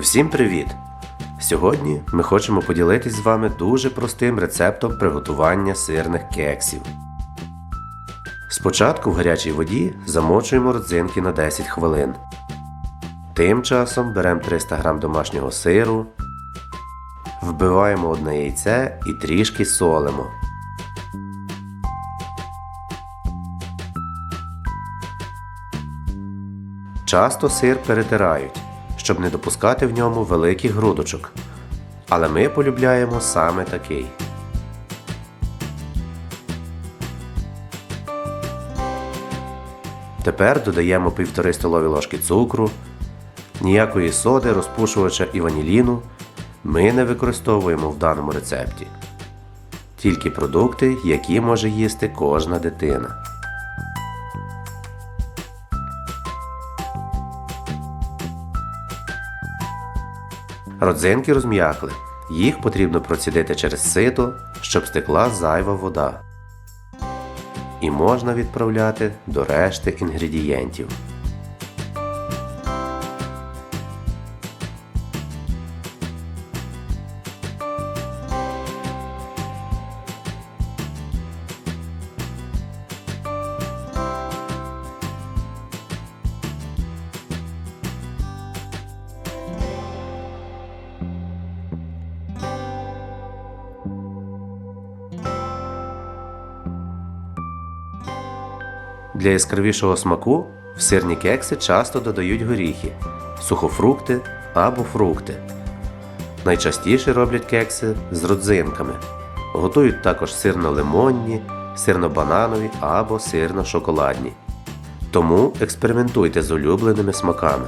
Всім привіт! Сьогодні ми хочемо поділитись з вами дуже простим рецептом приготування сирних кексів. Спочатку в гарячій воді замочуємо родзинки на 10 хвилин. Тим часом беремо 300 г домашнього сиру, вбиваємо одне яйце і трішки солимо. Часто сир перетирають, щоб не допускати в ньому великих грудочок. Але ми полюбляємо саме такий. Тепер додаємо 1,5 столові ложки цукру, ніякої соди, розпушувача і ваніліну ми не використовуємо в даному рецепті. Тільки продукти, які може їсти кожна дитина. Родзинки розм'якли. Їх потрібно процідити через сито, щоб стекла зайва вода. І можна відправляти до решти інгредієнтів. Для яскравішого смаку в сирні кекси часто додають горіхи, сухофрукти або фрукти. Найчастіше роблять кекси з родзинками. Готують також сирно-лимонні, сирно-бананові або сирно-шоколадні. Тому експериментуйте з улюбленими смаками.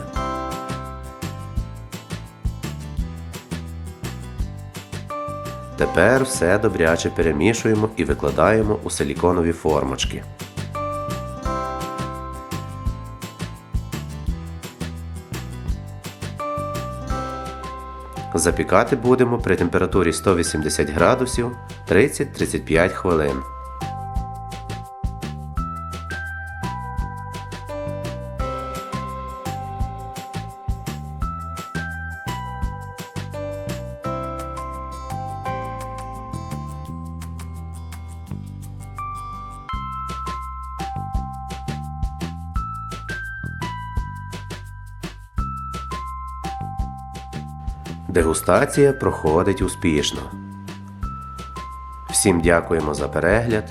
Тепер все добряче перемішуємо і викладаємо у силіконові формочки. Запікати будемо при температурі 180 градусів 30-35 хвилин. Дегустація проходить успішно. Всім дякуємо за перегляд.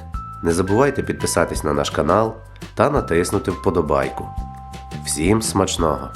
Не забувайте підписатись на наш канал та натиснути вподобайку. Всім смачного!